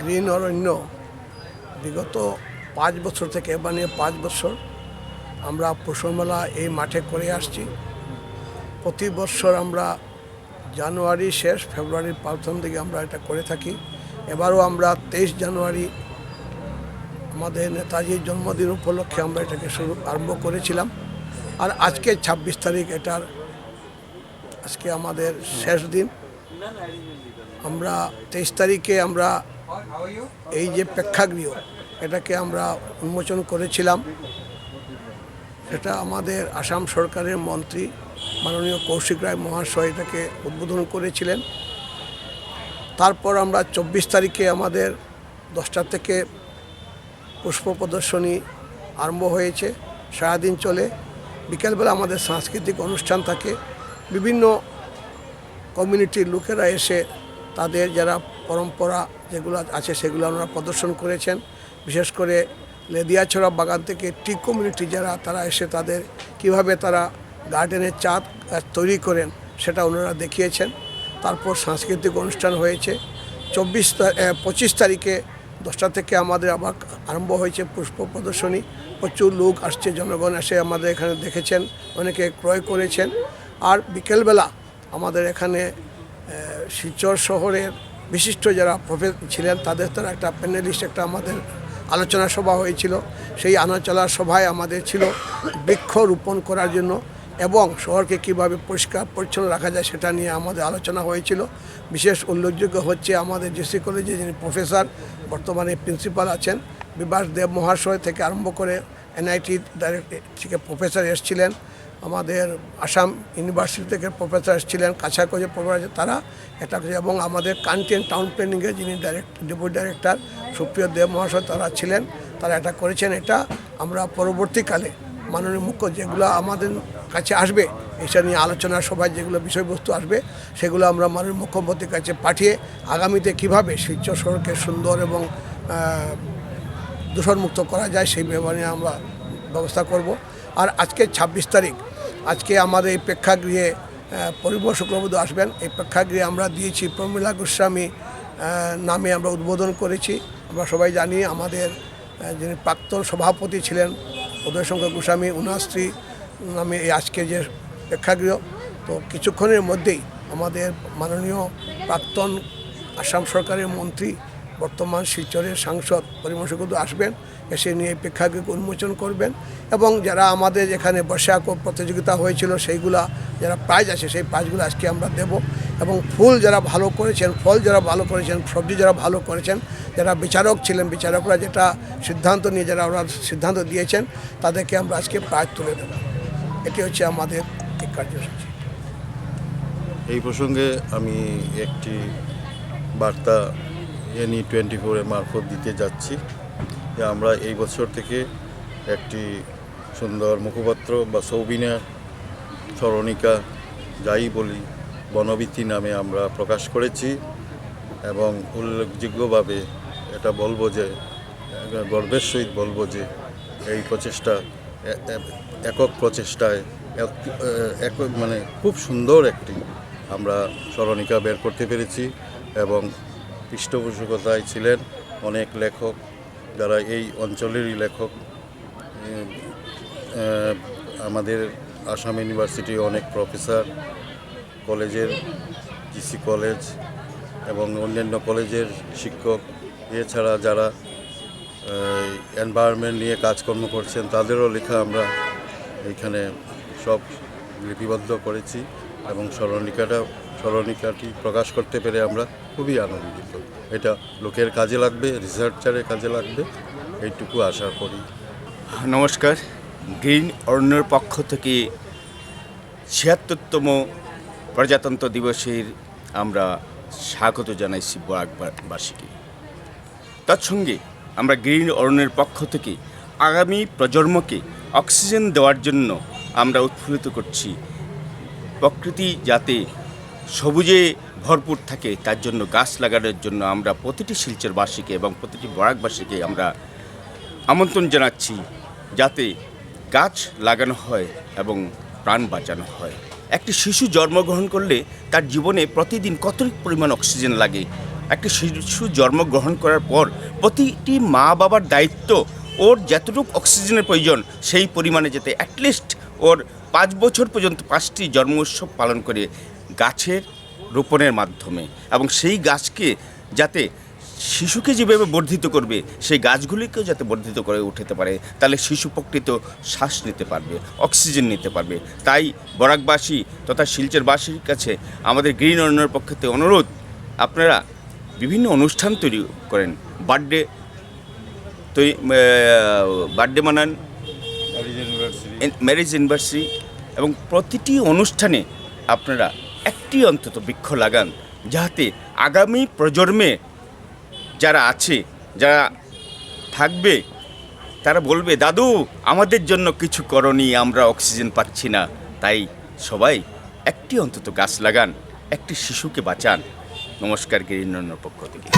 Green অরণ্য বিগত পাঁচ বছর থেকে মানে পাঁচ বছর আমরা পশুমেলা এই মাঠে করে আসছি। প্রতি বছর আমরা জানুয়ারি শেষ, ফেব্রুয়ারির প্রথম দিকে আমরা এটা করে থাকি। এবারও আমরা তেইশ জানুয়ারি আমাদের নেতাজির জন্মদিন উপলক্ষে আমরা এটাকে শুরু, আরম্ভ করেছিলাম। আর আজকে ছাব্বিশ তারিখ এটার আজকে আমাদের শেষ দিন। আমরা তেইশ তারিখে আমরা এই যে প্রেক্ষাগৃহ, এটাকে আমরা উন্মোচন করেছিলাম। সেটা আমাদের আসাম সরকারের মন্ত্রী মাননীয় কৌশিক রায় মহাশয় এটাকে উদ্বোধন করেছিলেন। তারপর আমরা চব্বিশ তারিখে আমাদের দশটা থেকে পুষ্প প্রদর্শনী আরম্ভ হয়েছে, সারাদিন চলে। বিকেলবেলা আমাদের সাংস্কৃতিক অনুষ্ঠান থাকে। বিভিন্ন কমিউনিটির লোকেরা এসে তাদের যারা পরম্পরা যেগুলো আছে সেগুলো আমরা প্রদর্শন করেছেন। বিশেষ করে লেদিয়াছড়া বাগান থেকে টি কমিউনিটি যারা, তারা এসে তাদের কীভাবে তারা গার্ডেনের চাঁদ তৈরি করেন সেটা ওনারা দেখিয়েছেন। তারপর সাংস্কৃতিক অনুষ্ঠান হয়েছে। চব্বিশ পঁচিশ তারিখে দশটা থেকে আমাদের আবার আরম্ভ হয়েছে পুষ্প প্রদর্শনী। প্রচুর লোক আসছে, জনগণ এসে আমাদের এখানে দেখেছেন, অনেকে ক্রয় করেছেন। আর বিকেলবেলা আমাদের এখানে শিলচর শহরের বিশিষ্ট যারা প্রফেসর ছিলেন, তাদের দ্বারা একটা প্যানেলিস্ট একটা আমাদের আলোচনা সভা হয়েছিল। সেই আলোচনা সভায় আমাদের ছিল বৃক্ষ রোপণ করার জন্য এবং শহরকে কীভাবে পরিষ্কার, পরিচ্ছন্ন রাখা যায় সেটা নিয়ে আমাদের আলোচনা হয়েছিল। বিশেষ উল্লেখযোগ্য হচ্ছে আমাদের জেসি কলেজে যিনি প্রফেসর, বর্তমানে প্রিন্সিপাল আছেন, বিভাস দেব মহাশয় থেকে আরম্ভ করে এনআইটি থেকে প্রফেসর এসেছিলেন। আমাদের আসাম ইউনিভার্সিটি থেকে প্রফেসর এসেছিলেন কাছাকোজে প্রফেসর তারা, এটা এবং আমাদের কান্টেন টাউন প্ল্যানিংয়ের যিনি ডাইরেক্ট ডেপুটি ডাইরেক্টর সুপ্রিয় দেব মহাশয় তারা ছিলেন, তারা এটা করেছেন। এটা আমরা পরবর্তীকালে মাননীয় মুখ্য যেগুলো আমাদের কাছে আসবে, এটা নিয়ে আলোচনা সভায় যেগুলো বিষয়বস্তু আসবে, সেগুলো আমরা মাননীয় মুখ্যমন্ত্রীর কাছে পাঠিয়ে আগামীতে কীভাবে শিলচর শহরকে সুন্দর এবং দূষণমুক্ত করা যায় সেই ব্যাপারে আমরা ব্যবস্থা করব। আর আজকে ছাব্বিশ তারিখ আজকে আমাদের এই প্রেক্ষাগৃহে আহ, পরিমল শুক্লবধূ আসবেন। এই প্রেক্ষাগৃহে আমরা দিয়েছি প্রমীলা গোস্বামী নামে আমরা উদ্বোধন করেছি। আমরা সবাই জানি আমাদের যিনি প্রাক্তন সভাপতি ছিলেন উদয়শঙ্কর গোস্বামী উনার স্ত্রী নামে এই আজকে যে প্রেক্ষাগৃহ। তো কিছুক্ষণের মধ্যেই আমাদের মাননীয় প্রাক্তন আসাম সরকারের মন্ত্রী বর্তমান শিলচরের সাংসদ শুক্লবধূ আসবেন। এসে নিয়ে প্রেক্ষাগৃহ উন্মোচন করবেন এবং যারা আমাদের এখানে বর্ষা প্রতিযোগিতা হয়েছিল সেইগুলা, যারা প্রাইজ আছে সেই প্রাইজগুলো আজকে আমরা দেব। এবং ফুল যারা ভালো করেছেন, ফল যারা ভালো করেছেন, সবজি যারা ভালো করেছেন, যারা বিচারক ছিলেন, বিচারকরা যেটা সিদ্ধান্ত নিয়ে, যারা ওরা সিদ্ধান্ত দিয়েছেন, তাদেরকে আমরা আজকে প্রাইজ তুলে দেব। এটি হচ্ছে আমাদের এই কার্যসূচি। এই প্রসঙ্গে আমি একটি বার্তা এনি টোয়েন্টি ফোরের মারফত দিতে যাচ্ছি। আমরা এই বছর থেকে একটি সুন্দর মুখপাত্র বা সৌবিনা স্মরণিকা যাই বলি, বনবীথি নামে আমরা প্রকাশ করেছি এবং উল্লেখযোগ্যভাবে এটা বলব যে, গর্বের সহিত বলব যে, এই প্রচেষ্টা একক প্রচেষ্টায় এক মানে খুব সুন্দর একটি আমরা স্মরণিকা বের করতে পেরেছি এবং পৃষ্ঠপোষকতায় ছিলেন অনেক লেখক যারা এই অঞ্চলেরই লেখক আমাদের আসাম ইউনিভার্সিটির অনেক প্রফেসর, কলেজের জিসি কলেজ এবং অন্যান্য কলেজের শিক্ষক, এছাড়া যারা এনভায়রনমেন্ট নিয়ে কাজকর্ম করছেন, তাদেরও লেখা আমরা এখানে সব লিপিবদ্ধ করেছি এবং স্মরণিকাটা স্মরণিকাটি প্রকাশ করতে পেরে আমরা খুবই আনন্দিত। এটা লোকের কাজে লাগবে রিসার্চারের কাজে লাগবে, এইটুকু আশা করি। নমস্কার। গ্রিন অরণ্যের পক্ষ থেকে ছিয়াত্তরতম প্রজাতন্ত্র দিবসের আমরা স্বাগত জানাইছি বরাকবাসীকে। সঙ্গে আমরা গ্রিন অরণ্যের পক্ষ থেকে আগামী প্রজন্মকে অক্সিজেন দেওয়ার জন্য আমরা উৎফুল্লিত করছি। প্রকৃতি যাতে সবুজে ভরপুর থাকে, তার জন্য গাছ লাগানোর জন্য আমরা প্রতিটি শিলচর শিলচরবাসীকে এবং প্রতিটি বরাকবাসীকে আমরা আমন্ত্রণ জানাচ্ছি যাতে গাছ লাগানো হয় এবং প্রাণ বাঁচানো হয়। একটি শিশু জন্মগ্রহণ করলে তার জীবনে প্রতিদিন কত পরিমাণ অক্সিজেন লাগে? একটা শিশু জন্মগ্রহণ করার পর প্রতিটি মা বাবার দায়িত্ব, ওর যতটুকু অক্সিজেনের প্রয়োজন সেই পরিমাণে যাতে অ্যাটলিস্ট ওর পাঁচ বছর পর্যন্ত পাঁচটি জন্ম উৎসব পালন করে গাছের রোপণের মাধ্যমে এবং সেই গাছকে যাতে শিশুকে যেভাবে বর্ধিত করবে সেই গাছগুলিকেও যাতে বর্ধিত করে উঠাতে পারে তাহলে শিশু প্রকৃত শ্বাস নিতে পারবে অক্সিজেন নিতে পারবে। তাই বরাকবাসী তথা শিলচরবাসীর কাছে আমাদের গ্রিন অরণ্যের পক্ষ থেকে অনুরোধ আপনারা বিভিন্ন অনুষ্ঠান তৈরি করেন। বার্থডে তৈরি বার্থডে মানান ম্যারেজ ইউনিভার্সিটি এবং প্রতিটি অনুষ্ঠানে আপনারা একটি অন্তত বৃক্ষ লাগান, যাহাতে আগামী প্রজন্মে যারা আছে, যারা থাকবে, তারা বলবে, দাদু, আমাদের জন্য কিছু করনি, আমরা অক্সিজেন পাচ্ছি না। তাই সবাই একটি অন্তত গাছ লাগান, একটি শিশুকে বাঁচান। নমস্কার গিরিনর পক্ষ থেকে।